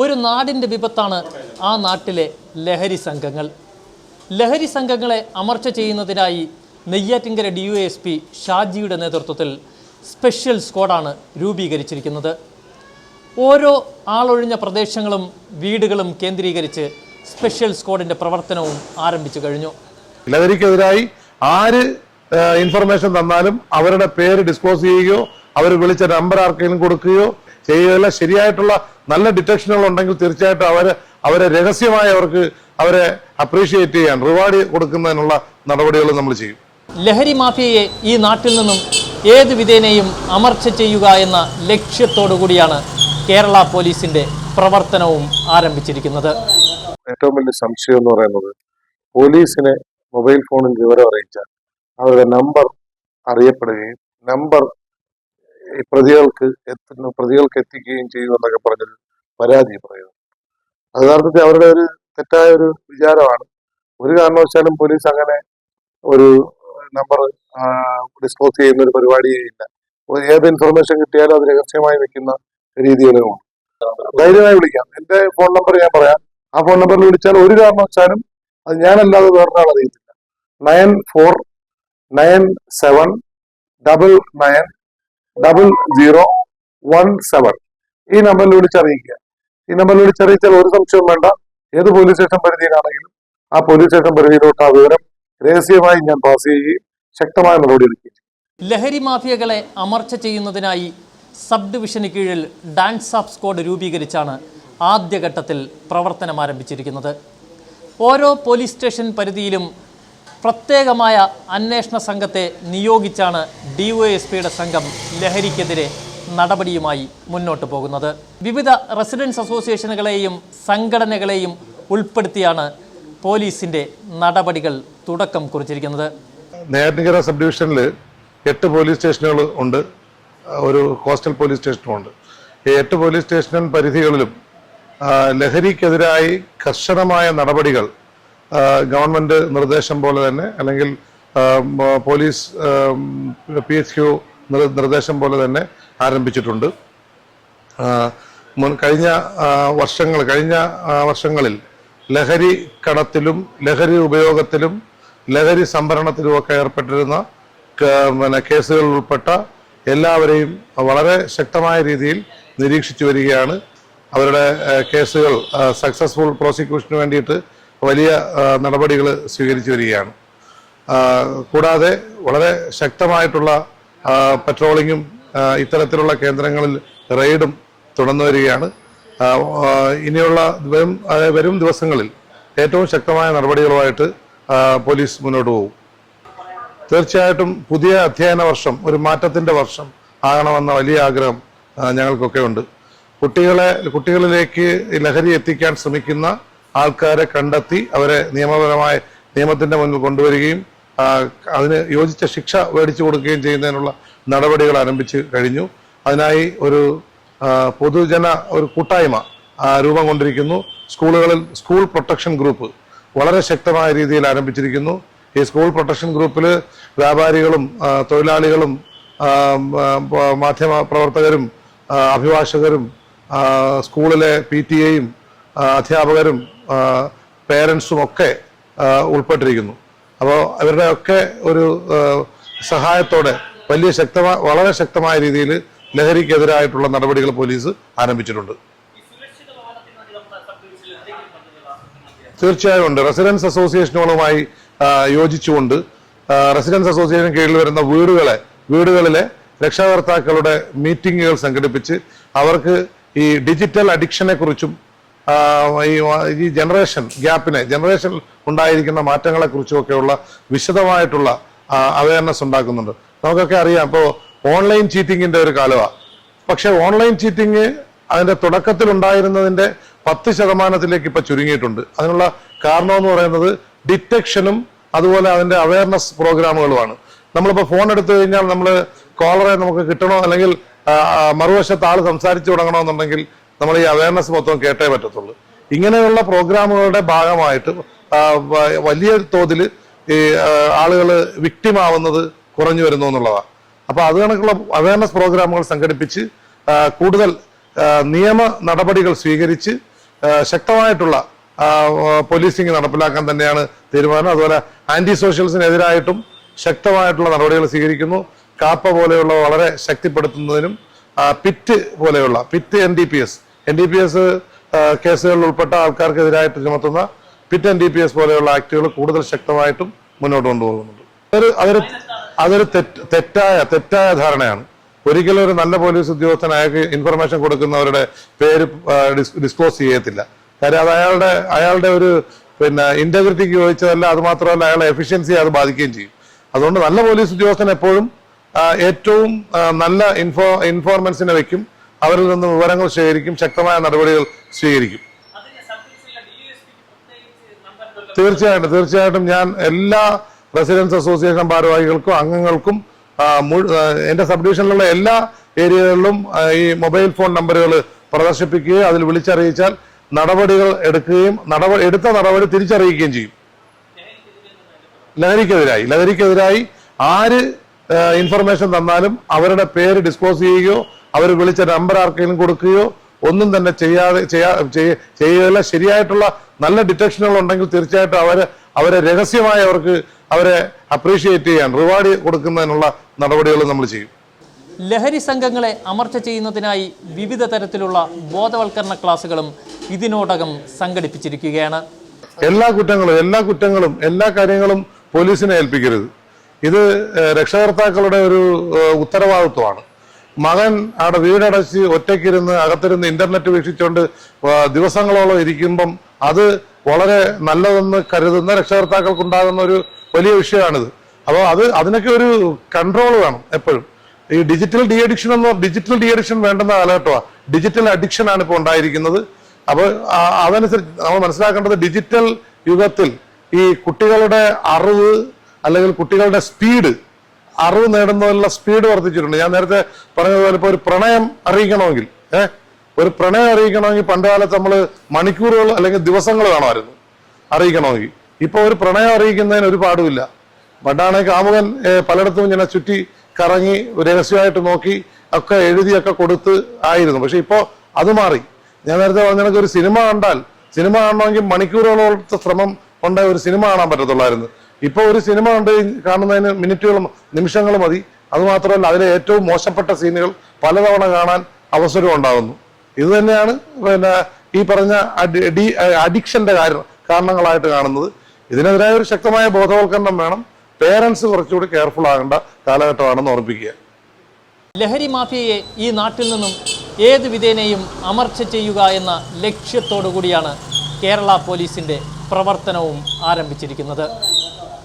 ഒരു നാടിന്റെ വിപത്താണ് ആ നാട്ടിലെ ലഹരി സംഘങ്ങൾ. ലഹരി സംഘങ്ങളെ അമർച്ച ചെയ്യുന്നതിനായി Neyyattinkara D Y S P ഷാജിയുടെ നേതൃത്വത്തിൽ സ്പെഷ്യൽ സ്ക്വാഡാണ് രൂപീകരിച്ചിരിക്കുന്നത്. ഓരോ ആളൊഴിഞ്ഞ പ്രദേശങ്ങളും വീടുകളും കേന്ദ്രീകരിച്ച് സ്പെഷ്യൽ സ്ക്വാഡിന്റെ പ്രവർത്തനവും ആരംഭിച്ചു കഴിഞ്ഞു. ലഹരിക്കെതിരായി ആര് ഇൻഫർമേഷൻ തന്നാലും അവരുടെ പേര് ഡിസ്ക്ലോസ് ചെയ്യുകയോ അവർ വിളിച്ച നമ്പർ ആർക്കെങ്കിലും കൊടുക്കുകയോ ചെയ്യുകയല്ല ശരിയായിട്ടുള്ള നല്ല ഡിറ്റക്ഷനുകൾ ഉണ്ടെങ്കിൽ തീർച്ചയായിട്ടും അവരെ അവരെ രഹസ്യമായി അവർക്ക് അവരെ അപ്രീഷിയേറ്റ് ചെയ്യാൻ റിവാർഡ് കൊടുക്കുന്നതിനുള്ള നടപടികൾ നമ്മൾ ചെയ്യും. ലഹരി മാഫിയയെ ഈ നാട്ടിൽ നിന്നും ഏത് വിധേനയും അമർച്ച ചെയ്യുക എന്ന ലക്ഷ്യത്തോടു കൂടിയാണ് കേരള പോലീസിന്റെ പ്രവർത്തനവും ആരംഭിച്ചിരിക്കുന്നത്. ഏറ്റവും വലിയ സംശയം എന്ന് പറയുന്നത് പോലീസിനെ മൊബൈൽ ഫോണിൽ വിവരം അറിയിച്ചാൽ അവരുടെ നമ്പർ അറിയപ്പെടുകയും നമ്പർ പ്രതികൾക്ക് എത്തുന്ന പ്രതികൾക്ക് എത്തിക്കുകയും ചെയ്യുമെന്നൊക്കെ പറഞ്ഞൊരു പരാതി പറയുന്നു അത് അവരുടെ ഒരു തെറ്റായ ഒരു വിചാരമാണ്. ഒരു കാരണവശാലും പോലീസ് അങ്ങനെ ഒരു നമ്പർ ഡിസ്ക്ലോസ് ചെയ്യുന്ന ഒരു പരിപാടിയേ ഇല്ല. ഏത് ഇൻഫർമേഷൻ കിട്ടിയാലും അത് രഹസ്യമായി വെക്കുന്ന രീതികളുമാണ് ധൈര്യമായി വിളിക്കാം. എന്റെ ഫോൺ നമ്പർ ഞാൻ പറയാം. ആ ഫോൺ നമ്പറിൽ വിളിച്ചാൽ ഒരു കാരണവശാലും അത് ഞാനല്ലാതെ വേറൊരാൾ അറിയത്തില്ല. Nine four nine seven double nine double zero one seven ഈ നമ്പറിൽ വിളിച്ചറിയിക്കുക ഈ നമ്പറിൽ വിളിച്ചറിയിച്ചാൽ ഒരു സംശയവും വേണ്ട. ഏത് പോലീസ് സ്റ്റേഷൻ പരിധിയിലാണെങ്കിലും ആ പോലീസ് സ്റ്റേഷൻ പരിധിയിലോട്ട് ആ വിവരം രഹസ്യമായി ഞാൻ പാസ് ചെയ്യുകയും ശക്തമായ നടപടി എടുക്കുകയും ലഹരി മാഫിയകളെ അമർച്ച ചെയ്യുന്നതിനായി സബ് ഡിവിഷന് കീഴിൽ ഡാൻസ് ഓഫ് സ്ക്വാഡ് രൂപീകരിച്ചാണ് ആദ്യഘട്ടത്തിൽ പ്രവർത്തനം ആരംഭിച്ചിരിക്കുന്നത്. ഓരോ പോലീസ് സ്റ്റേഷൻ പരിധിയിലും പ്രത്യേകമായ അന്വേഷണ സംഘത്തെ നിയോഗിച്ചാണ് ഡി ഒ എസ് പിയുടെ സംഘം ലഹരിക്കെതിരെ നടപടിയുമായി മുന്നോട്ട് പോകുന്നത്. വിവിധ റെസിഡൻസ് അസോസിയേഷനുകളെയും സംഘടനകളെയും ഉൾപ്പെടുത്തിയാണ് പോലീസിന്റെ നടപടികൾ തുടക്കം കുറിച്ചിരിക്കുന്നത്. നെയ്യാറ്റിൻകര സബ് ഡിവിഷനിൽ എട്ട് പോലീസ് സ്റ്റേഷനുകൾ ഉണ്ട്. ഒരു കോസ്റ്റൽ പോലീസ് സ്റ്റേഷനും ഉണ്ട്. ഈ എട്ട് പോലീസ് സ്റ്റേഷൻ പരിധികളിലും ലഹരിക്കെതിരായി കർശനമായ നടപടികൾ ഗവൺമെന്റ് നിർദ്ദേശം പോലെ തന്നെ അല്ലെങ്കിൽ പോലീസ് പി എച്ച് ക്യു നിർദ്ദേശം പോലെ തന്നെ ആരംഭിച്ചിട്ടുണ്ട്. മുൻ കഴിഞ്ഞ വർഷങ്ങൾ കഴിഞ്ഞ വർഷങ്ങളിൽ ലഹരി കടത്തിലും ലഹരി ഉപയോഗത്തിലും ലഹരി സംഭരണത്തിലുമൊക്കെ ഏർപ്പെട്ടിരുന്ന പിന്നെ കേസുകളിൽ ഉൾപ്പെട്ട എല്ലാവരെയും വളരെ ശക്തമായ രീതിയിൽ നിരീക്ഷിച്ചു വരികയാണ്. അവരുടെ കേസുകൾ സക്സസ്ഫുൾ പ്രോസിക്യൂഷന് വേണ്ടിയിട്ട് വലിയ നടപടികൾ സ്വീകരിച്ചു വരികയാണ്. കൂടാതെ വളരെ ശക്തമായിട്ടുള്ള പെട്രോളിങ്ങും ഇത്തരത്തിലുള്ള കേന്ദ്രങ്ങളിൽ റെയ്ഡും തുടർന്നു വരികയാണ്. ഇനിയുള്ള വരും വരും ദിവസങ്ങളിൽ ഏറ്റവും ശക്തമായ നടപടികളുമായിട്ട് പോലീസ് മുന്നോട്ട് പോകും. തീർച്ചയായിട്ടും പുതിയ അധ്യയന വർഷം ഒരു മാറ്റത്തിന്റെ വർഷം ആകണമെന്ന വലിയ ആഗ്രഹം ഞങ്ങൾക്കൊക്കെ ഉണ്ട്. കുട്ടികളെ കുട്ടികളിലേക്ക് ലഹരി എത്തിക്കാൻ ശ്രമിക്കുന്ന ആൾക്കാരെ കണ്ടെത്തി അവരെ നിയമപരമായ നിയമത്തിന്റെ മുന്നിൽ കൊണ്ടുവരികയും അതിന് യോജിച്ച ശിക്ഷ മേടിച്ചു കൊടുക്കുകയും ചെയ്യുന്നതിനുള്ള നടപടികൾ ആരംഭിച്ച് കഴിഞ്ഞു. അതിനായി ഒരു പൊതുജന ഒരു കൂട്ടായ്മ രൂപം കൊണ്ടിരിക്കുന്നു. സ്കൂളുകളിൽ സ്കൂൾ പ്രൊട്ടക്ഷൻ ഗ്രൂപ്പ് വളരെ ശക്തമായ രീതിയിൽ ആരംഭിച്ചിരിക്കുന്നു. ഈ സ്കൂൾ പ്രൊട്ടക്ഷൻ ഗ്രൂപ്പിൽ വ്യാപാരികളും തൊഴിലാളികളും മാധ്യമ പ്രവർത്തകരും അഭിഭാഷകരും സ്കൂളിലെ പി ടി എയും അധ്യാപകരും പേരൻസും ഒക്കെ ഉൾപ്പെട്ടിരിക്കുന്നു. അപ്പോൾ അവരുടെ ഒക്കെ ഒരു സഹായത്തോടെ വലിയ ശക്തമായ വളരെ ശക്തമായ രീതിയിൽ ലഹരിക്കെതിരായിട്ടുള്ള നടപടികൾ പോലീസ് ആരംഭിച്ചിട്ടുണ്ട്. തീർച്ചയായും ഉണ്ട്. റെസിഡൻസ് അസോസിയേഷനുകളുമായി യോജിച്ചുകൊണ്ട് റെസിഡൻസ് അസോസിയേഷൻ കീഴിൽ വരുന്ന വീടുകളെ വീടുകളിലെ രക്ഷാകർത്താക്കളുടെ മീറ്റിങ്ങുകൾ സംഘടിപ്പിച്ച് അവർക്ക് ഈ ഡിജിറ്റൽ അഡിക്ഷനെ കുറിച്ചും ഈ ജനറേഷൻ ഗ്യാപ്പിനെ ജനറേഷൻ ഉണ്ടായിരിക്കുന്ന മാറ്റങ്ങളെ കുറിച്ചുമൊക്കെയുള്ള വിശദമായിട്ടുള്ള അവയർനെസ് ഉണ്ടാക്കുന്നുണ്ട്. നമുക്കൊക്കെ അറിയാം ഇപ്പോൾ ഓൺലൈൻ ചീറ്റിങ്ങിന്റെ ഒരു കാലമാണ് പക്ഷെ ഓൺലൈൻ അതിന്റെ തുടക്കത്തിൽ ഉണ്ടായിരുന്നതിന്റെ പത്ത് ശതമാനത്തിലേക്ക് ഇപ്പൊ ചുരുങ്ങിയിട്ടുണ്ട്. അതിനുള്ള കാരണം എന്ന് പറയുന്നത് ഡിറ്റക്ഷനും അതുപോലെ അതിന്റെ അവയർനെസ് പ്രോഗ്രാമുകളുമാണ് നമ്മളിപ്പോൾ ഫോൺ എടുത്തു കഴിഞ്ഞാൽ നമ്മൾ കോളറെ നമുക്ക് കിട്ടണോ? അല്ലെങ്കിൽ മറുവശത്ത് ആൾ സംസാരിച്ചു തുടങ്ങണമെന്നുണ്ടെങ്കിൽ നമ്മൾ ഈ അവയർനെസ് മൊത്തം കേട്ടേ പറ്റത്തുള്ളൂ. ഇങ്ങനെയുള്ള പ്രോഗ്രാമുകളുടെ ഭാഗമായിട്ട് വലിയ തോതിൽ ഈ ആളുകൾ വിക്ടിമാവുന്നത് കുറഞ്ഞു വരുന്നു എന്നുള്ളതാണ് അപ്പൊ അത് കണക്കുള്ള അവയർനെസ് പ്രോഗ്രാമുകൾ സംഘടിപ്പിച്ച് കൂടുതൽ നിയമ നടപടികൾ സ്വീകരിച്ച് ശക്തമായിട്ടുള്ള പോലീസിംഗ് നടപ്പിലാക്കാൻ തന്നെയാണ് തീരുമാനം. അതുപോലെ ആന്റി സോഷ്യൽസിനെതിരായിട്ടും ശക്തമായിട്ടുള്ള നടപടികൾ സ്വീകരിക്കുന്നു. കാപ്പ പോലെയുള്ള വളരെ ശക്തിപ്പെടുത്തുന്നതിനും പിറ്റ് പോലെയുള്ള PIT N D P S N D P S കേസുകളിൽ ഉൾപ്പെട്ട ആൾക്കാർക്കെതിരായിട്ട് ചുമത്തുന്ന PIT N D P S പോലെയുള്ള ആക്ടുകൾ കൂടുതൽ ശക്തമായിട്ടും മുന്നോട്ട് കൊണ്ടുപോകുന്നുണ്ട്. അതൊരു അതൊരു അതൊരു തെറ്റായ തെറ്റായ ധാരണയാണ്. ഒരിക്കലും ഒരു നല്ല പോലീസ് ഉദ്യോഗസ്ഥൻ അയാൾക്ക് ഇൻഫർമേഷൻ കൊടുക്കുന്നവരുടെ പേര് ഡിസ്ക്ലോസ് ചെയ്യത്തില്ല. കാര്യം അത് അയാളുടെ അയാളുടെ ഒരു പിന്നെ ഇന്റഗ്രിറ്റിക്ക് ചോദിച്ചതല്ല അത് മാത്രമല്ല അയാളുടെ എഫിഷ്യൻസി അത് ബാധിക്കുകയും ചെയ്യും. അതുകൊണ്ട് നല്ല പോലീസ് ഉദ്യോഗസ്ഥൻ എപ്പോഴും ഏറ്റവും നല്ല ഇൻഫോ ഇൻഫോർമൻസിനെ വെക്കും. അവരിൽ നിന്ന് വിവരങ്ങൾ ശേഖരിക്കും ശക്തമായ നടപടികൾ സ്വീകരിക്കും. തീർച്ചയായിട്ടും തീർച്ചയായിട്ടും ഞാൻ എല്ലാ റെസിഡൻസ് അസോസിയേഷൻ ഭാരവാഹികൾക്കും അംഗങ്ങൾക്കും എന്റെ സബ് ഡിവിഷനിലുള്ള എല്ലാ ഏരിയകളിലും ഈ മൊബൈൽ ഫോൺ നമ്പറുകൾ പ്രദർശിപ്പിക്കുകയും അതിൽ വിളിച്ചറിയിച്ചാൽ നടപടികൾ എടുക്കുകയും നടപടി എടുത്ത നടപടി തിരിച്ചറിയിക്കുകയും ചെയ്യും. ലഹരിക്കെതിരായി ലഹരിക്കെതിരായി ആര് ഇൻഫർമേഷൻ തന്നാലും അവരുടെ പേര് ഡിസ്ക്ലോസ് ചെയ്യുകയോ അവർ വിളിച്ച നമ്പർ ആർക്കെങ്കിലും കൊടുക്കുകയോ ഒന്നും തന്നെ ചെയ്യാതെ ചെയ്യാ ചെയ്യ- ചെയ്യുകയില്ല ശരിയായിട്ടുള്ള നല്ല ഡിറ്റക്ഷനുകൾ ഉണ്ടെങ്കിൽ തീർച്ചയായിട്ടും അവരെ അവരെ രഹസ്യമായി അവർക്ക് അവരെ അപ്രീഷിയേറ്റ് ചെയ്യാൻ റിവാർഡ് കൊടുക്കുന്നതിനുള്ള നടപടികൾ നമ്മൾ ചെയ്യും. ലഹരി സംഘങ്ങളെ അമർച്ച ചെയ്യുന്നതിനായി വിവിധ തരത്തിലുള്ള ബോധവൽക്കരണ ക്ലാസുകളും ഇതിനോടകം സംഘടിപ്പിച്ചിരിക്കുകയാണ്. എല്ലാ കുറ്റങ്ങളും എല്ലാ കുറ്റങ്ങളും എല്ലാ കാര്യങ്ങളും പോലീസിനെ ഏൽപ്പിക്കരുത്. ഇത് രക്ഷകർത്താക്കളുടെ ഒരു ഉത്തരവാദിത്വമാണ്. മകൻ അവിടെ വീടടച്ച് ഒറ്റയ്ക്കിരുന്ന് അകത്തിരുന്ന് ഇന്റർനെറ്റ് വീക്ഷിച്ചുകൊണ്ട് ദിവസങ്ങളോളം ഇരിക്കുമ്പം അത് വളരെ നല്ലതെന്ന് കരുതുന്ന രക്ഷകർത്താക്കൾക്കുണ്ടാകുന്ന ഒരു വലിയ വിഷയമാണിത്. അപ്പോൾ അത് അതിനൊക്കെ ഒരു കൺട്രോൾ വേണം എപ്പോഴും. ഈ ഡിജിറ്റൽ ഡി അഡിക്ഷൻ എന്ന് ഡിജിറ്റൽ ഡി അഡിക്ഷൻ വേണ്ടുന്ന കാലഘട്ടമാണ് ഡിജിറ്റൽ അഡിക്ഷൻ ആണ് ഇപ്പോൾ ഉണ്ടായിരിക്കുന്നത്. അപ്പോൾ അതനുസരിച്ച് നമ്മൾ മനസ്സിലാക്കേണ്ടത് ഡിജിറ്റൽ യുഗത്തിൽ ഈ കുട്ടികളുടെ അറിവ് അല്ലെങ്കിൽ കുട്ടികളുടെ സ്പീഡ് അറിവ് നേടുന്നതിനുള്ള സ്പീഡ് വർദ്ധിച്ചിട്ടുണ്ട്. ഞാൻ നേരത്തെ പറഞ്ഞതുപോലെ ഇപ്പോൾ ഒരു പ്രണയം അറിയിക്കണമെങ്കിൽ ഏഹ് ഒരു പ്രണയം അറിയിക്കണമെങ്കിൽ പണ്ട് കാലത്ത് നമ്മൾ മണിക്കൂറുകൾ അല്ലെങ്കിൽ ദിവസങ്ങൾ വേണമായിരുന്നു അറിയിക്കണമെങ്കിൽ. ഇപ്പൊ ഒരു പ്രണയം അറിയിക്കുന്നതിന് ഒരു പാടുമില്ല. പണ്ടാണെങ്കിൽ കാമുകൻ പലയിടത്തും ഇങ്ങനെ ചുറ്റി കറങ്ങി രഹസ്യമായിട്ട് നോക്കി ഒക്കെ എഴുതിയൊക്കെ കൊടുത്ത് ആയിരുന്നു. പക്ഷെ ഇപ്പോ അത് മാറി. ഞാൻ നേരത്തെ പറഞ്ഞ ഒരു സിനിമ കണ്ടാൽ സിനിമ കാണണമെങ്കിൽ മണിക്കൂറുകളോളത്തെ ശ്രമം കൊണ്ടേ ഒരു സിനിമ കാണാൻ പറ്റത്തുള്ളായിരുന്നു. ഇപ്പൊ ഒരു സിനിമ ഉണ്ട് കാണുന്നതിന് മിനിറ്റുകൾ നിമിഷങ്ങൾ മതി. അതുമാത്രമല്ല അതിലെ ഏറ്റവും മോശപ്പെട്ട സീനുകൾ പലതവണ കാണാൻ അവസരം ഉണ്ടാകുന്നു. ഇത് തന്നെയാണ് പിന്നെ ഈ പറഞ്ഞ അഡി- അഡിക്ഷന്റെ കാരണങ്ങളായിട്ട് കാണുന്നത്. ഇതിനെതിരായ ഒരു ശക്തമായ ബോധവൽക്കരണം വേണം. പേരൻസ് കുറച്ചുകൂടി കെയർഫുൾ ആകേണ്ട കാലഘട്ടമാണെന്ന് ഓർമ്മിപ്പിക്കുക. ലഹരി മാഫിയയെ ഈ നാട്ടിൽ നിന്നും ഏത് വിധേനയും അമർച്ച ചെയ്യുക എന്ന ലക്ഷ്യത്തോടു കൂടിയാണ് കേരള പോലീസിന്റെ പ്രവർത്തനവും ആരംഭിച്ചിരിക്കുന്നത്.